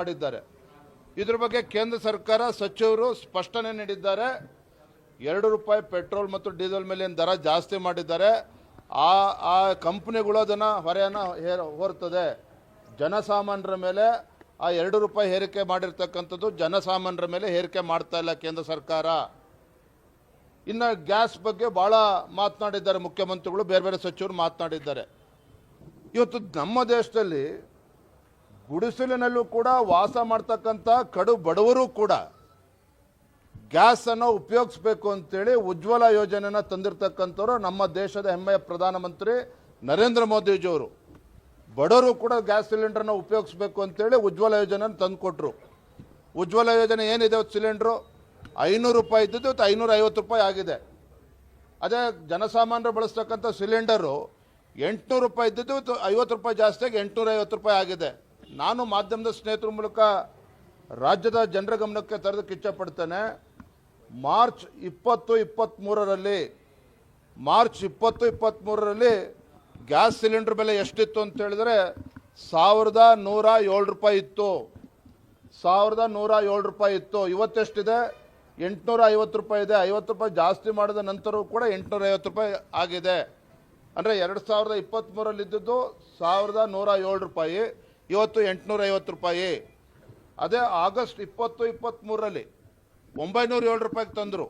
ಮಾಡಿದ್ದಾರೆ ಇದ್ರ ಬಗ್ಗೆ ಕೇಂದ್ರ ಸರ್ಕಾರ ಸಚಿವರು ಸ್ಪಷ್ಟನೆ ನೀಡಿದ್ದಾರೆ. ಎರಡು ರೂಪಾಯಿ ಪೆಟ್ರೋಲ್ ಮತ್ತು ಡೀಸೆಲ್ ಮೇಲಿನ ದರ ಜಾಸ್ತಿ ಮಾಡಿದ್ದಾರೆ. ಆ ಆ ಕಂಪ್ನಿಗಳು ಅದನ್ನು ಹೊರೆಯನ್ನು ಹೇರ್ ಹೊರ್ತದೆ. ಜನಸಾಮಾನ್ಯರ ಮೇಲೆ ಆ ಎರಡು ರೂಪಾಯಿ ಹೇರಿಕೆ ಮಾಡಿರ್ತಕ್ಕಂಥದ್ದು ಜನಸಾಮಾನ್ಯರ ಮೇಲೆ ಹೇರಿಕೆ ಮಾಡ್ತಾ ಇಲ್ಲ ಕೇಂದ್ರ ಸರ್ಕಾರ. ಇನ್ನು ಗ್ಯಾಸ್ ಬಗ್ಗೆ ಭಾಳ ಮಾತನಾಡಿದ್ದಾರೆ ಮುಖ್ಯಮಂತ್ರಿಗಳು, ಬೇರೆ ಬೇರೆ ಸಚಿವರು ಮಾತನಾಡಿದ್ದಾರೆ. ಇವತ್ತು ನಮ್ಮ ದೇಶದಲ್ಲಿ ಗುಡಿಸಲಿನಲ್ಲೂ ಕೂಡ ವಾಸ ಮಾಡ್ತಕ್ಕಂಥ ಕಡು ಬಡವರು ಕೂಡ ಗ್ಯಾಸನ್ನು ಉಪಯೋಗಿಸ್ಬೇಕು ಅಂತೇಳಿ ಉಜ್ವಲ ಯೋಜನೆನ ತಂದಿರತಕ್ಕಂಥವ್ರು ನಮ್ಮ ದೇಶದ ಹೆಮ್ಮೆಯ ಪ್ರಧಾನಮಂತ್ರಿ ನರೇಂದ್ರ ಮೋದಿಜಿಯವರು. ಬಡವರು ಕೂಡ ಗ್ಯಾಸ್ ಸಿಲಿಂಡರ್ನ ಉಪಯೋಗಿಸ್ಬೇಕು ಅಂತೇಳಿ ಉಜ್ವಲ ಯೋಜನೆ ತಂದುಕೊಟ್ರು. ಉಜ್ವಲ ಯೋಜನೆ ಏನಿದೆ ಸಿಲಿಂಡ್ರು? ಐನೂರು ರೂಪಾಯಿ ಇದ್ದಿದ್ದು ಇವತ್ತು ಐನೂರ ಐವತ್ತು ರೂಪಾಯಿ ಆಗಿದೆ. ಅದೇ ಜನಸಾಮಾನ್ಯರು ಬಳಸ್ತಕ್ಕಂಥ ಸಿಲಿಂಡರು ಎಂಟುನೂರು ರೂಪಾಯಿ ಇದ್ದಿದ್ದು ಇವತ್ತು ಐವತ್ತು ರೂಪಾಯಿ ಜಾಸ್ತಿಯಾಗಿ ಎಂಟುನೂರ ಐವತ್ತು ರೂಪಾಯಿ ಆಗಿದೆ. ನಾನು ಮಾಧ್ಯಮದ ಸ್ನೇಹಿತರ ಮೂಲಕ ರಾಜ್ಯದ ಜನರ ಗಮನಕ್ಕೆ ತರೋದಕ್ಕೆ ಇಚ್ಛಪಡ್ತೇನೆ. ಮಾರ್ಚ್ ಇಪ್ಪತ್ತು ಇಪ್ಪತ್ತ್ಮೂರರಲ್ಲಿ ಮಾರ್ಚ್ ಇಪ್ಪತ್ತು ಇಪ್ಪತ್ತ್ಮೂರರಲ್ಲಿ ಗ್ಯಾಸ್ ಸಿಲಿಂಡರ್ ಬೆಲೆ ಎಷ್ಟಿತ್ತು ಅಂತ ಹೇಳಿದ್ರೆ ಸಾವಿರದ ನೂರ ಏಳು ರೂಪಾಯಿ ಇತ್ತು. ಸಾವಿರದ ನೂರ ಏಳು ರೂಪಾಯಿ ಇತ್ತು. ಇವತ್ತೆಷ್ಟಿದೆ? ಎಂಟುನೂರ ಐವತ್ತು ರೂಪಾಯಿ ಇದೆ. ಐವತ್ತು ರೂಪಾಯಿ ಜಾಸ್ತಿ ಮಾಡಿದ ನಂತರವೂ ಕೂಡ ಎಂಟುನೂರ ಐವತ್ತು ರೂಪಾಯಿ ಆಗಿದೆ. ಅಂದರೆ ಎರಡು ಸಾವಿರದ ಇಪ್ಪತ್ತ್ಮೂರಲ್ಲಿ ಇದ್ದದ್ದು ಸಾವಿರದ ನೂರ ಏಳು ರೂಪಾಯಿ. ಇವತ್ತು ಎಂಟುನೂರ ಐವತ್ತು ರೂಪಾಯಿ. ಅದೇ ಆಗಸ್ಟ್ ಇಪ್ಪತ್ತು ಇಪ್ಪತ್ತ್ಮೂರರಲ್ಲಿ ಒಂಬೈನೂರ ಏಳು ರೂಪಾಯಿಗೆ ತಂದರು.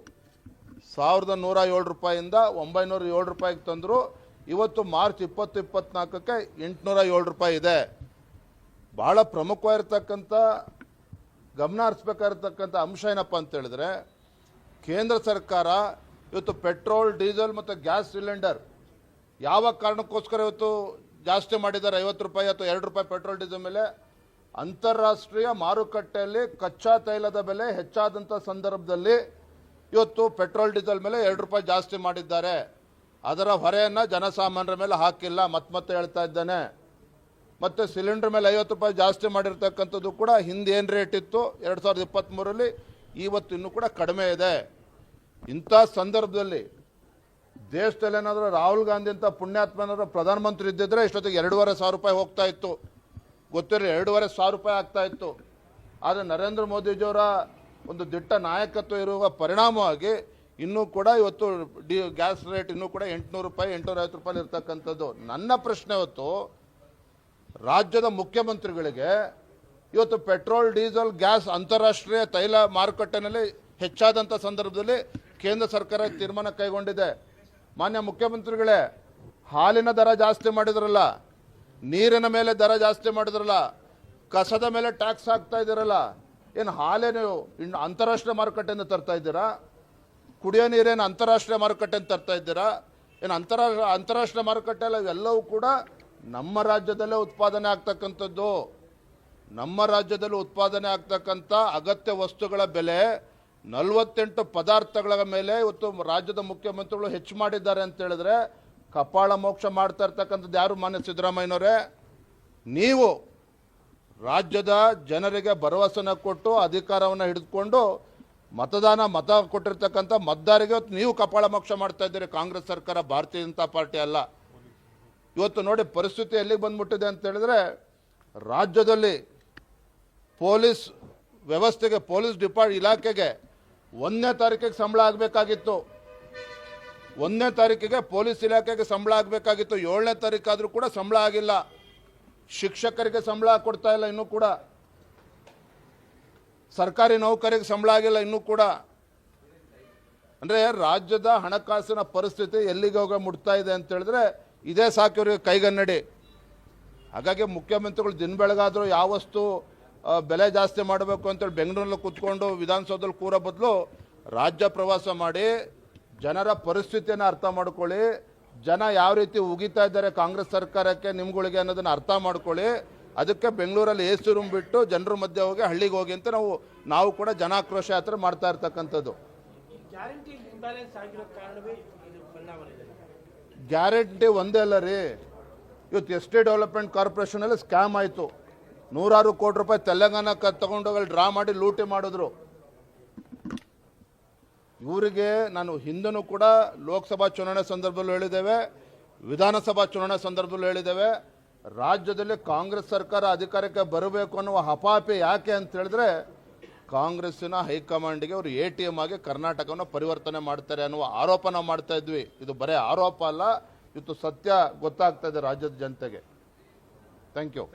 ಸಾವಿರದ ನೂರ ಏಳು ರೂಪಾಯಿಂದ ಒಂಬೈನೂರ ಏಳು ರೂಪಾಯಿಗೆ ತಂದರು. ಇವತ್ತು ಮಾರ್ಚ್ ಇಪ್ಪತ್ತು, ಇಪ್ಪತ್ನಾಲ್ಕಕ್ಕೆ ಎಂಟುನೂರ ಏಳು ರೂಪಾಯಿ ಇದೆ. ಭಾಳ ಪ್ರಮುಖವಾಗಿರ್ತಕ್ಕಂಥ, ಗಮನ ಹರಿಸ್ಬೇಕಾಗಿರ್ತಕ್ಕಂಥ ಅಂಶ ಏನಪ್ಪ ಅಂತೇಳಿದ್ರೆ ಕೇಂದ್ರ ಸರ್ಕಾರ ಇವತ್ತು ಪೆಟ್ರೋಲ್, ಡೀಸೆಲ್ ಮತ್ತು ಗ್ಯಾಸ್ ಸಿಲಿಂಡರ್ ಯಾವ ಕಾರಣಕ್ಕೋಸ್ಕರ ಇವತ್ತು ಜಾಸ್ತಿ ಮಾಡಿದ್ದಾರೆ ಐವತ್ತು ರೂಪಾಯಿ ಅಥವಾ ಎರಡು ರೂಪಾಯಿ ಪೆಟ್ರೋಲ್ ಡೀಸೆಲ್ ಮೇಲೆ, ಅಂತಾರಾಷ್ಟ್ರೀಯ ಮಾರುಕಟ್ಟೆಯಲ್ಲಿ ಕಚ್ಚಾ ತೈಲದ ಬೆಲೆ ಹೆಚ್ಚಾದಂಥ ಸಂದರ್ಭದಲ್ಲಿ ಇವತ್ತು ಪೆಟ್ರೋಲ್ ಡೀಸೆಲ್ ಮೇಲೆ ಎರಡು ರೂಪಾಯಿ ಜಾಸ್ತಿ ಮಾಡಿದ್ದಾರೆ. ಅದರ ಹೊರೆಯನ್ನು ಜನಸಾಮಾನ್ಯರ ಮೇಲೆ ಹಾಕಿಲ್ಲ ಮತ್ತೆ ಮತ್ತೆ ಹೇಳ್ತಾ ಇದ್ದಾನೆ. ಮತ್ತು ಸಿಲಿಂಡರ್ ಮೇಲೆ ಐವತ್ತು ರೂಪಾಯಿ ಜಾಸ್ತಿ ಮಾಡಿರ್ತಕ್ಕಂಥದ್ದು ಕೂಡ ಹಿಂದೆ ಏನು ರೇಟ್ ಇತ್ತು? ಎರಡು ಸಾವಿರದ ಇಪ್ಪತ್ತ್ಮೂರಲ್ಲಿ ಇವತ್ತು ಇನ್ನೂ ಕೂಡ ಕಡಿಮೆ ಇದೆ. ಇಂಥ ಸಂದರ್ಭದಲ್ಲಿ ದೇಶದಲ್ಲಿ ಏನಾದರೂ ರಾಹುಲ್ ಗಾಂಧಿ ಅಂತ ಪುಣ್ಯಾತ್ಮನಾದ್ರು ಪ್ರಧಾನಮಂತ್ರಿ ಇದ್ದಿದ್ರೆ ಇಷ್ಟೊತ್ತಿಗೆ ಎರಡೂವರೆ ಸಾವಿರ ರೂಪಾಯಿ ಹೋಗ್ತಾ ಇತ್ತು. ಗೊತ್ತಿರಲಿ, ಎರಡೂವರೆ ಸಾವಿರ ರೂಪಾಯಿ ಆಗ್ತಾ ಇತ್ತು. ಆದರೆ ನರೇಂದ್ರ ಮೋದಿಜಿಯವರ ಒಂದು ದಿಟ್ಟ ನಾಯಕತ್ವ ಇರುವ ಪರಿಣಾಮವಾಗಿ ಇನ್ನೂ ಕೂಡ ಇವತ್ತು ಡಿ, ಗ್ಯಾಸ್ ರೇಟ್ ಇನ್ನೂ ಕೂಡ ಎಂಟುನೂರು ರೂಪಾಯಿ ಎಂಟುನೂರ ಐವತ್ತು ರೂಪಾಯಿ ಇರ್ತಕ್ಕಂಥದ್ದು. ನನ್ನ ಪ್ರಶ್ನೆ ಇವತ್ತು, ರಾಜ್ಯದ ಮುಖ್ಯಮಂತ್ರಿಗಳಿಗೆ ಇವತ್ತು ಪೆಟ್ರೋಲ್, ಡೀಸೆಲ್, ಗ್ಯಾಸ್ ಅಂತಾರಾಷ್ಟ್ರೀಯ ತೈಲ ಮಾರುಕಟ್ಟೆನಲ್ಲಿ ಹೆಚ್ಚಾದಂಥ ಸಂದರ್ಭದಲ್ಲಿ ಕೇಂದ್ರ ಸರ್ಕಾರ ತೀರ್ಮಾನ ಕೈಗೊಂಡಿದೆ. ಮಾನ್ಯ ಮುಖ್ಯಮಂತ್ರಿಗಳೇ, ಹಾಲಿನ ದರ ಜಾಸ್ತಿ ಮಾಡಿದ್ರಲ್ಲ, ನೀರಿನ ಮೇಲೆ ದರ ಜಾಸ್ತಿ ಮಾಡಿದ್ರಲ್ಲ, ಕಸದ ಮೇಲೆ ಟ್ಯಾಕ್ಸ್ ಹಾಕ್ತಾ ಇದ್ದೀರಲ್ಲ, ಏನು ಹಾಲೇ ನೀವು ಇನ್ನು ಅಂತಾರಾಷ್ಟ್ರೀಯ ಮಾರುಕಟ್ಟೆಯಿಂದ ತರ್ತಾ ಇದ್ದೀರಾ? ಕುಡಿಯೋ ನೀರೇನು ಅಂತಾರಾಷ್ಟ್ರೀಯ ಮಾರುಕಟ್ಟೆಯಿಂದ ತರ್ತಾ ಇದ್ದೀರಾ? ಏನು ಅಂತಾರಾಷ್ಟ್ರ ಅಂತಾರಾಷ್ಟ್ರೀಯ ಮಾರುಕಟ್ಟೆ ಇವೆಲ್ಲವೂ ಕೂಡ ನಮ್ಮ ರಾಜ್ಯದಲ್ಲೇ ಉತ್ಪಾದನೆ ಆಗ್ತಕ್ಕಂಥದ್ದು. ನಮ್ಮ ರಾಜ್ಯದಲ್ಲಿ ಉತ್ಪಾದನೆ ಆಗ್ತಕ್ಕಂಥ ಅಗತ್ಯ ವಸ್ತುಗಳ ಬೆಲೆ ನಲವತ್ತೆಂಟು ಪದಾರ್ಥಗಳ ಮೇಲೆ ಇವತ್ತು ರಾಜ್ಯದ ಮುಖ್ಯಮಂತ್ರಿಗಳು ಹೆಚ್ಚು ಮಾಡಿದ್ದಾರೆ ಅಂತ ಹೇಳಿದ್ರೆ ಕಪಾಳ ಮೋಕ್ಷ ಮಾಡ್ತಾ ಇರ್ತಕ್ಕಂಥದ್ದು ಯಾರು ಮಾನ್ಯ ಸಿದ್ದರಾಮಯ್ಯನವರೇ? ನೀವು ರಾಜ್ಯದ ಜನರಿಗೆ ಭರವಸೆನ ಕೊಟ್ಟು ಅಧಿಕಾರವನ್ನು ಹಿಡಿದುಕೊಂಡು ಮತದಾನ ಮತ ಕೊಟ್ಟಿರ್ತಕ್ಕಂಥ ಮತದಾರಿಗೆ ಇವತ್ತು ನೀವು ಕಪಾಳ ಮೋಕ್ಷ ಮಾಡ್ತಾ ಇದ್ದೀರಿ. ಕಾಂಗ್ರೆಸ್ ಸರ್ಕಾರ, ಭಾರತೀಯ ಜನತಾ ಪಾರ್ಟಿ ಅಲ್ಲ. ಇವತ್ತು ನೋಡಿ ಪರಿಸ್ಥಿತಿ ಎಲ್ಲಿಗೆ ಬಂದ್ಬಿಟ್ಟಿದೆ ಅಂತ ಹೇಳಿದ್ರೆ ರಾಜ್ಯದಲ್ಲಿ ಪೊಲೀಸ್ ವ್ಯವಸ್ಥೆಗೆ, ಪೊಲೀಸ್ ಡಿಪಾರ್ಟ್ ಇಲಾಖೆಗೆ ಒಂದನೇ ತಾರೀಕಿಗೆ ಸಂಬಳ ಆಗಬೇಕಾಗಿತ್ತು. ಒಂದನೇ ತಾರೀಕಿಗೆ ಪೊಲೀಸ್ ಇಲಾಖೆಗೆ ಸಂಬಳ ಆಗಬೇಕಾಗಿತ್ತು. ಏಳನೇ ತಾರೀಕಾದರೂ ಕೂಡ ಸಂಬಳ ಆಗಿಲ್ಲ. ಶಿಕ್ಷಕರಿಗೆ ಸಂಬಳ ಕೊಡ್ತಾ ಇಲ್ಲ ಇನ್ನೂ ಕೂಡ. ಸರ್ಕಾರಿ ನೌಕರಿಗೆ ಸಂಬಳ ಆಗಿಲ್ಲ ಇನ್ನೂ ಕೂಡ. ಅಂದರೆ ರಾಜ್ಯದ ಹಣಕಾಸಿನ ಪರಿಸ್ಥಿತಿ ಎಲ್ಲಿಗೆ ಹೋಗ ಮುಟ್ತಾ ಇದೆ ಅಂತ ಹೇಳಿದ್ರೆ ಇದೇ ಸಾಕು ಇವರಿಗೆ ಕೈಗನ್ನಡಿ. ಹಾಗಾಗಿ ಮುಖ್ಯಮಂತ್ರಿಗಳು ದಿನ ಬೆಳಗಾದರೂ ಯಾವ ವಸ್ತು ಆ, ಬೆಲೆ ಜಾಸ್ತಿ ಮಾಡಬೇಕು ಅಂತೇಳಿ ಬೆಂಗಳೂರಲ್ಲಿ ಕೂತ್ಕೊಂಡು ವಿಧಾನಸೌಧದಲ್ಲಿ ಕೂರೋ ಬದಲು ರಾಜ್ಯ ಪ್ರವಾಸ ಮಾಡಿ ಜನರ ಪರಿಸ್ಥಿತಿಯನ್ನು ಅರ್ಥ ಮಾಡ್ಕೊಳ್ಳಿ. ಜನ ಯಾವ ರೀತಿ ಉಗಿತಾ ಇದ್ದಾರೆ ಕಾಂಗ್ರೆಸ್ ಸರ್ಕಾರಕ್ಕೆ ನಿಮ್ಗಳಿಗೆ ಅನ್ನೋದನ್ನು ಅರ್ಥ ಮಾಡ್ಕೊಳ್ಳಿ. ಅದಕ್ಕೆ ಬೆಂಗಳೂರಲ್ಲಿ ಎ ಸಿ ರೂಮ್ ಬಿಟ್ಟು ಜನರ ಮಧ್ಯೆ ಹೋಗಿ ಹಳ್ಳಿಗೆ ಹೋಗಿ ಅಂತ ನಾವು ನಾವು ಕೂಡ ಜನಾಕ್ರೋಶ ಯಾತ್ರೆ ಮಾಡ್ತಾ ಇರ್ತಕ್ಕಂಥದ್ದು. ಗ್ಯಾರಂಟಿ ಒಂದೇ ಅಲ್ಲ ರೀ. ಇವತ್ತು ಎಸ್ ಟಿ ಡೆವಲಪ್ಮೆಂಟ್ ಕಾರ್ಪೊರೇಷನಲ್ಲಿ ಸ್ಕ್ಯಾಮ್ ಆಯಿತು. ನೂರಾರು ಕೋಟಿ ರೂಪಾಯಿ ತೆಲಂಗಾಣಕ್ಕೆ ತಗೊಂಡೋಗಿ ಡ್ರಾ ಮಾಡಿ ಲೂಟಿ ಮಾಡಿದ್ರು. ಇವರಿಗೆ ನಾನು ಹಿಂದೂ ಕೂಡ ಲೋಕಸಭಾ ಚುನಾವಣೆ ಸಂದರ್ಭದಲ್ಲೂ ಹೇಳಿದ್ದೇವೆ, ವಿಧಾನಸಭಾ ಚುನಾವಣೆ ಸಂದರ್ಭದಲ್ಲೂ ಹೇಳಿದ್ದೇವೆ. ರಾಜ್ಯದಲ್ಲಿ ಕಾಂಗ್ರೆಸ್ ಸರ್ಕಾರ ಅಧಿಕಾರಕ್ಕೆ ಬರಬೇಕು ಅನ್ನುವ ಹಪಾಪಿ ಯಾಕೆ ಅಂತ ಹೇಳಿದ್ರೆ, ಕಾಂಗ್ರೆಸ್ಸಿನ ಹೈಕಮಾಂಡ್ಗೆ ಅವರು ಎ ಟಿ ಎಂ ಆಗಿ ಕರ್ನಾಟಕವನ್ನು ಪರಿವರ್ತನೆ ಮಾಡ್ತಾರೆ ಅನ್ನುವ ಆರೋಪ ನಾವು ಮಾಡ್ತಾ ಇದ್ವಿ. ಇದು ಬರೀ ಆರೋಪ ಅಲ್ಲ ಇವತ್ತು ಸತ್ಯ ಗೊತ್ತಾಗ್ತಾ ಇದೆ ರಾಜ್ಯದ ಜನತೆಗೆ. Thank you